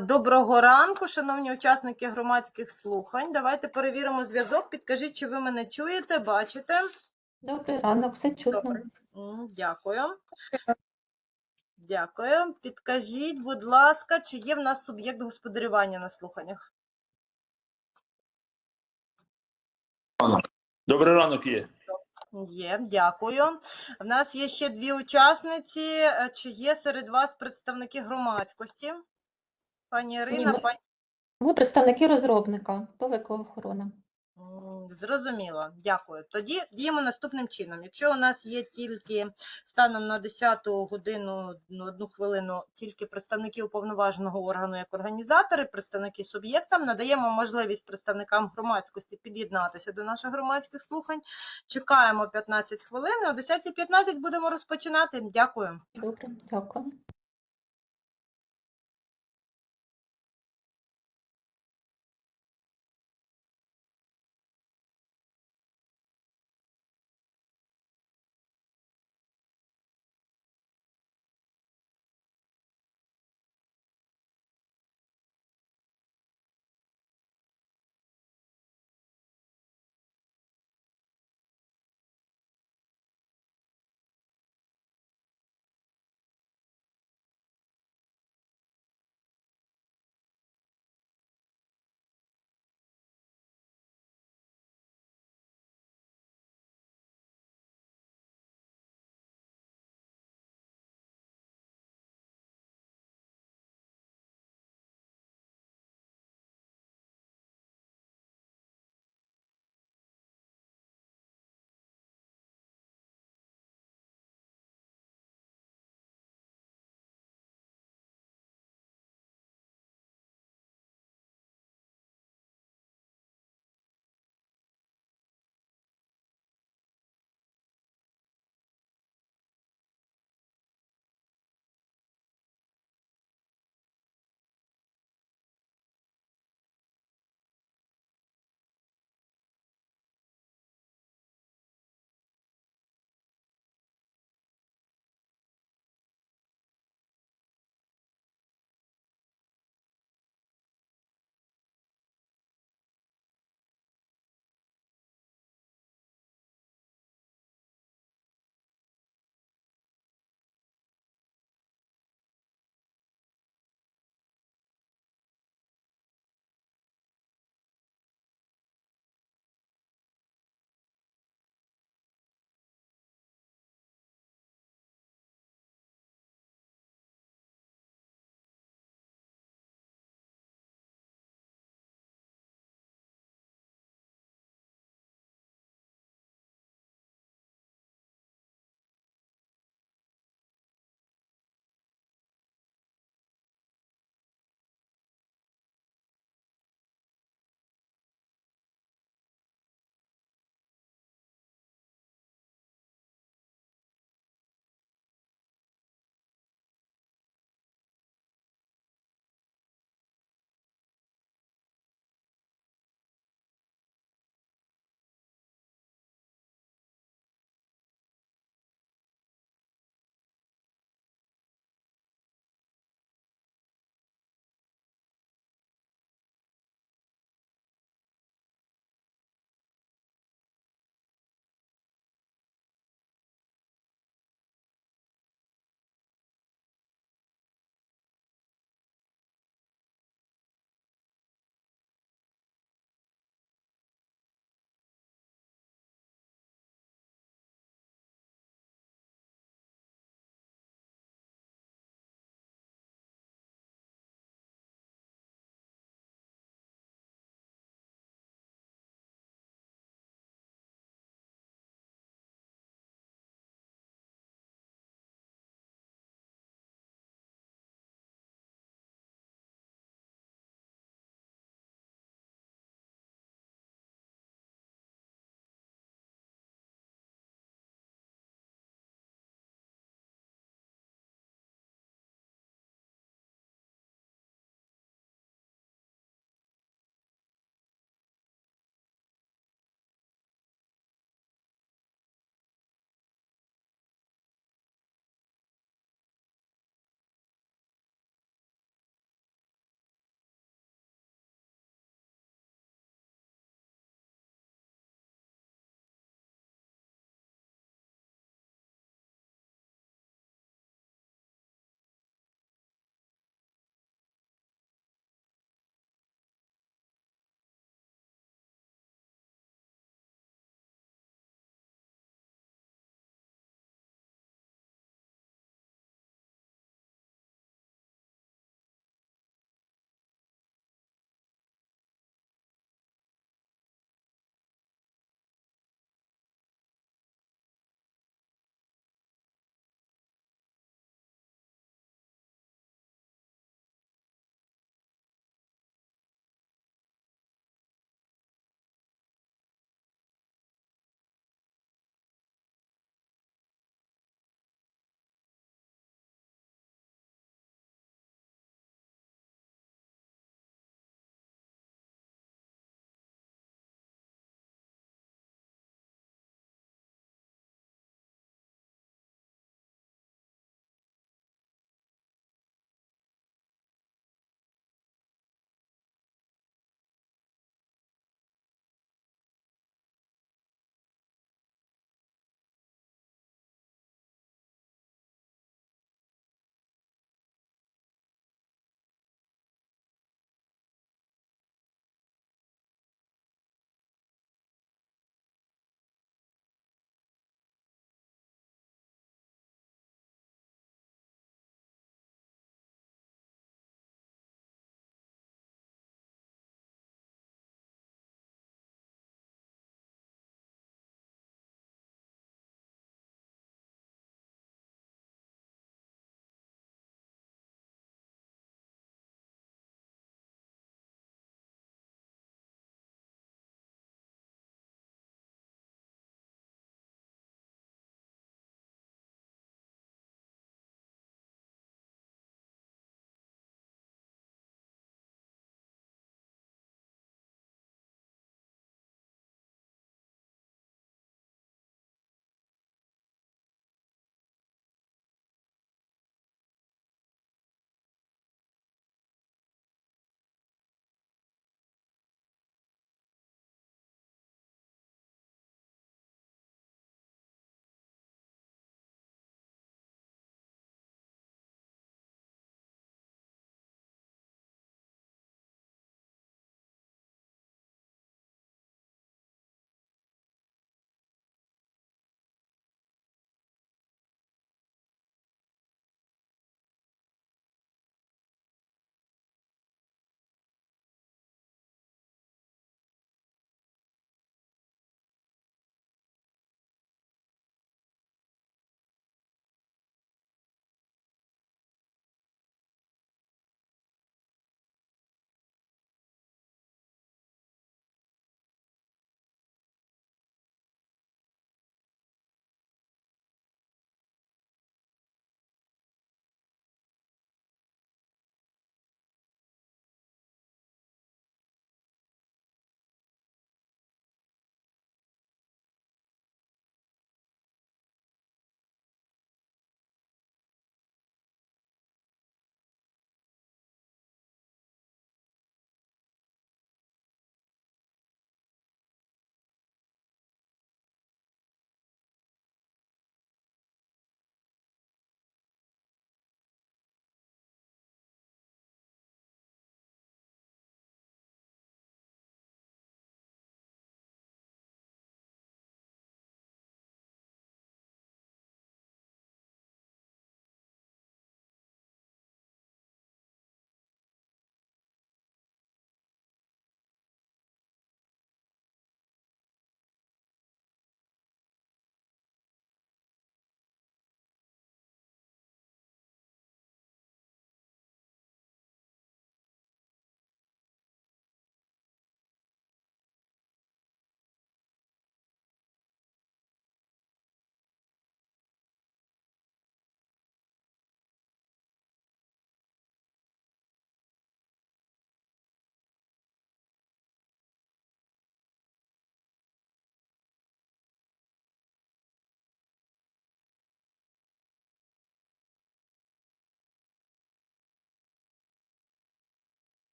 Доброго ранку, шановні учасники громадських слухань. Давайте перевіримо зв'язок. Підкажіть, чи ви мене чуєте, бачите? Добрий ранок, все чутно. Добре. Дякую. Дякую. Підкажіть, будь ласка, чи є в нас суб'єкт господарювання на слуханнях? Добрий ранок є. Є, дякую. В нас є ще дві учасниці. Е, Чи є серед вас представники громадськості? Пані Ірина, ми- пані Ми представники розробника, ТОВ «Екоохорона». М, Зрозуміло, дякую. Тоді діємо наступним чином. Якщо у нас є тільки станом на 10 годину, ну, одну хвилину, тільки представники уповноваженого органу як організатори, представники суб'єктам, надаємо можливість представникам громадськості під'єднатися до наших громадських слухань. Чекаємо 15 хвилин, о 10.15 будемо розпочинати. Дякую. Добре, дякую.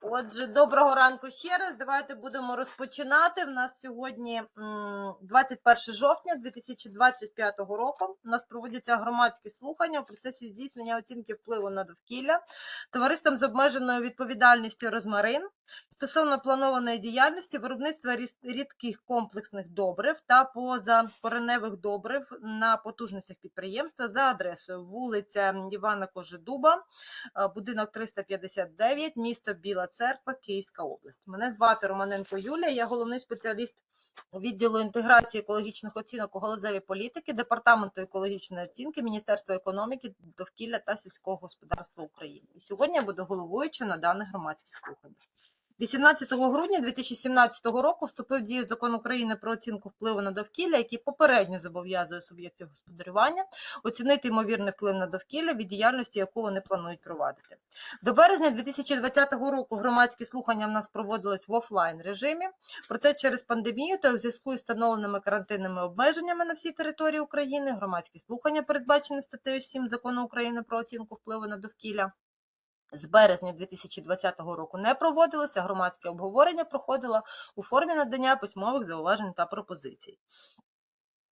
Отже, доброго ранку ще раз. Давайте будемо розпочинати. В нас сьогодні 21 жовтня 2025 року. У нас проводяться громадські слухання у процесі здійснення оцінки впливу на довкілля товариством з обмеженою відповідальністю Розмарин стосовно планованої діяльності виробництва рідких комплексних добрив та позакореневих добрив на потужностях підприємства за адресою вулиця Івана Кожедуба, е, будинок 359, місто Біла Церква, Київська область. Мене звати Романенко Юлія, я головний спеціаліст відділу інтеграції екологічних оцінок у галузеві політики, департаменту екологічної оцінки Міністерства економіки, довкілля та сільського господарства України. І сьогодні я буду головуючою на даних громадських слуханнях. 18 грудня 2017 року вступив в дію закон України про оцінку впливу на довкілля, який попередньо зобов'язує суб'єктів господарювання оцінити ймовірний вплив на довкілля від діяльності, яку вони планують провадити. До березня 2020 року громадські слухання в нас проводились в офлайн режимі, проте через пандемію та у зв'язку із встановленими карантинними обмеженнями на всій території України громадські слухання, передбачені статтею 7 закону України про оцінку впливу на довкілля. З березня 2020 року не проводилося, громадське обговорення проходило у формі надання письмових зауважень та пропозицій.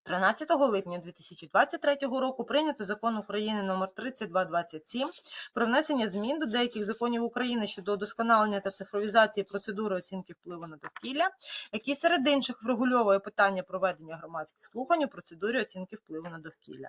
13 липня 2023 року прийнято закон України номер 3227 про внесення змін до деяких законів України щодо удосконалення та цифровізації процедури оцінки впливу на довкілля, який серед інших врегульовує питання проведення громадських слухань у процедурі оцінки впливу на довкілля.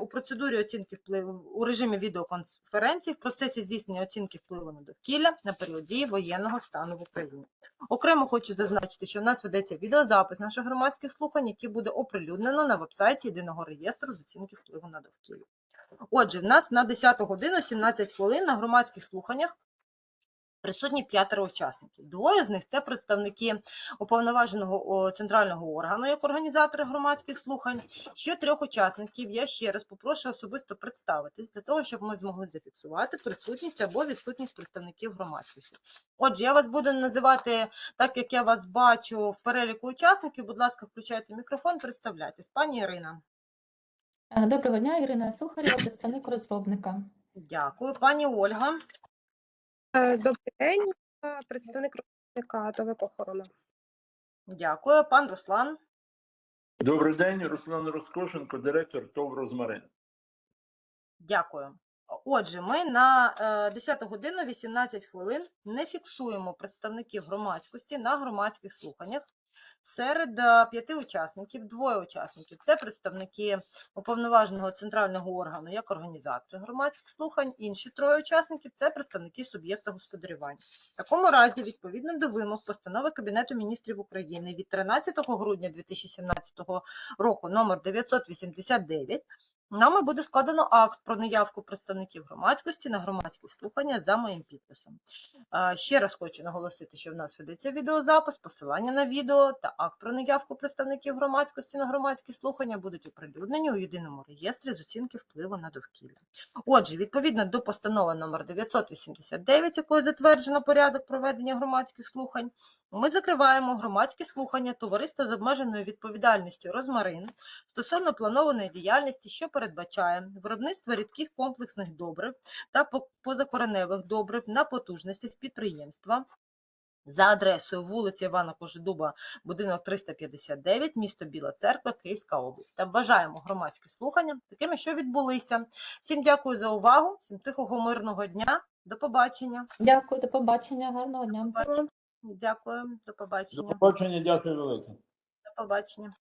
у процедурі оцінки впливу у режимі відеоконференції в процесі здійснення оцінки впливу на довкілля на період дії воєнного стану в Україні. Окремо хочу зазначити, що в нас ведеться відеозапис наших громадських слухань, який буде оприлюднено на вебсайті єдиного реєстру з оцінки впливу на довкілля. Отже, в нас на 10 годину 17 хвилин на громадських слуханнях присутні п'ятеро учасників. Двоє з них це представники уповноваженого центрального органу як організатори громадських слухань. Ще трьох учасників я ще раз попрошу особисто представитись для того, щоб ми змогли зафіксувати присутність або відсутність представників громадськості. Отже, я вас буду називати так, як я вас бачу в переліку учасників. Будь ласка, включайте мікрофон, представляйтесь. Пані Ірина. Е, Доброго дня, Ірина Сухарєва, представник розробника. Дякую. Пані Ольга. Е, Добрий день, представник робітника ТОВ охорона. Дякую. Пан Руслан. Добрий день, Руслан Роскошенко, директор ТОВ Розмарин. Дякую. Отже, ми на е, 10 годину 18 хвилин не фіксуємо представників громадськості на громадських слуханнях. Серед е, п'яти учасників, двоє учасників це представники уповноваженого центрального органу як організатори громадських слухань. Інші троє учасників це представники суб'єкта господарювання. В такому разі, відповідно до вимог постанови Кабінету міністрів України від 13 грудня 2017 року номер 989 Нами буде складено акт про неявку представників громадськості на громадські слухання за моїм підписом. Ще раз хочу наголосити, що в нас ведеться відеозапис, посилання на відео та акт про неявку представників громадськості на громадські слухання будуть оприлюднені у єдиному реєстрі з оцінки впливу на довкілля. Отже, відповідно до постанови номер 989, якою затверджено порядок проведення громадських слухань, ми закриваємо громадські слухання товариства з обмеженою відповідальністю Розмарин стосовно планованої діяльності, що передбачає виробництво рідких комплексних добрив та позакореневих добрив на потужностях підприємства за адресою вулиця Івана Кожедуба, будинок 359, місто Біла Церква, Київська область. Та бажаємо громадські слухання такими, що відбулися. Всім дякую за увагу, всім тихого мирного дня. До побачення. Дякую, до побачення, гарного дня. Дякую, до До побачення. побачення, дякую велике. До побачення.